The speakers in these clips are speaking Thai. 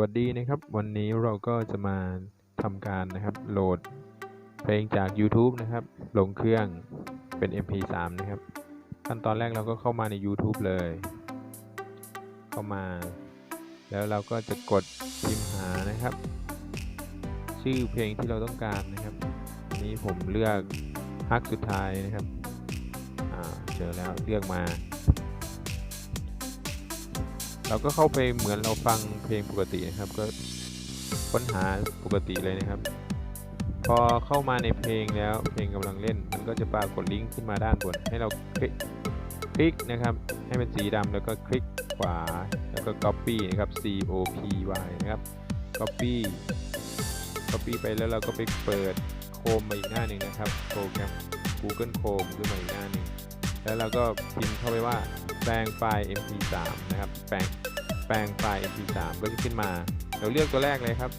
วัสดีนะครับ วันนี้เราก็จะมาทำการนะครับ โหลดเพลงจาก YouTube นะครับ ลงเครื่องเป็น MP3 นะครับ ขั้นตอนแรกเราก็เข้ามาใน YouTube เลย เข้ามา แล้วเราก็จะกดพิมพ์หานะครับ ชื่อเพลงที่เราต้องการนะครับนนี้ผมเลือกฮักสุดท้ายนะครับเจอแล้วเลือกมา เราก็เข้าไปเหมือนเราฟังเพลงปกตินะครับ ก็ค้นหาปกติเลยนะครับ พอเข้ามาในเพลงแล้วเพลงกำลังเล่น มันก็จะปรากฏลิงก์ขึ้นมาด้านบน ให้เราคลิกคลิกนะครับ ให้เป็นสีดำแล้วก็คลิกขวาแล้วก็ copy นะครับ C O P Y นะครับ copy copy ไปแล้วเราก็ไปเปิดโคมมาอีกหน้าหนึ่งนะครับโปรแกรม Google Chrome ขึ้นมาอีกหน้าหนึ่งแล้วเราก็พิมพ์เข้าไปว่าแปลงไฟล์ mp3 นะครับแปลง ลงไฟล์ mp3 ก็จะขึ้นมา เราเลือกตัวแรกเลยครับ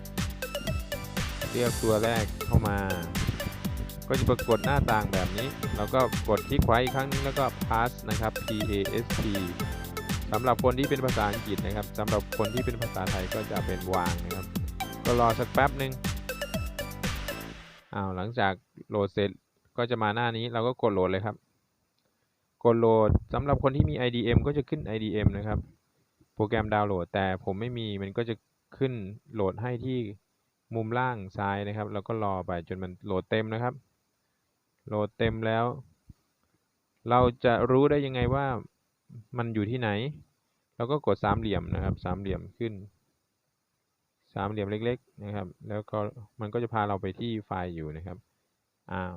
เลือกตัวแรกเข้ามา ก็จะปรากฏหน้าต่างแบบนี้ เราก็กดคลิกขวาอีกครั้งนึงแล้วก็ pass นะครับ p a s t สำหรับคนที่เป็นภาษาอังกฤษนะครับสำหรับคนที่เป็นภาษาไทยก็จะเป็นวางนะครับ ก็รอสักแป๊บหนึ่งอ้าวหลังจากโหลดเสร็จก็จะมาหน้านี้เราก็กดโหลดเลยครับ กดโหลดสำหรับคนที่มี IDM ก็จะขึ้น IDM นะครับ โปรแกรมดาวน์โหลด แต่ผมไม่มีมันก็จะขึ้นโหลดให้ที่มุมล่างซ้ายนะครับ แล้วก็รอไปจนมันโหลดเต็มนะครับ โหลดเต็มแล้ว เราจะรู้ได้ยังไงว่ามันอยู่ที่ไหน เราก็กดสามเหลี่ยมนะครับสามเหลี่ยมขึ้นสามเหลี่ยมเล็ก ๆ นะครับ แล้วก็มันก็จะพาเราไปที่ไฟล์อยู่นะครับ อ้าว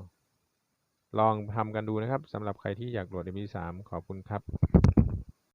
ลองทำกันดูนะครับสำหรับใครที่อยากโหลด MP3 ขอบคุณครับ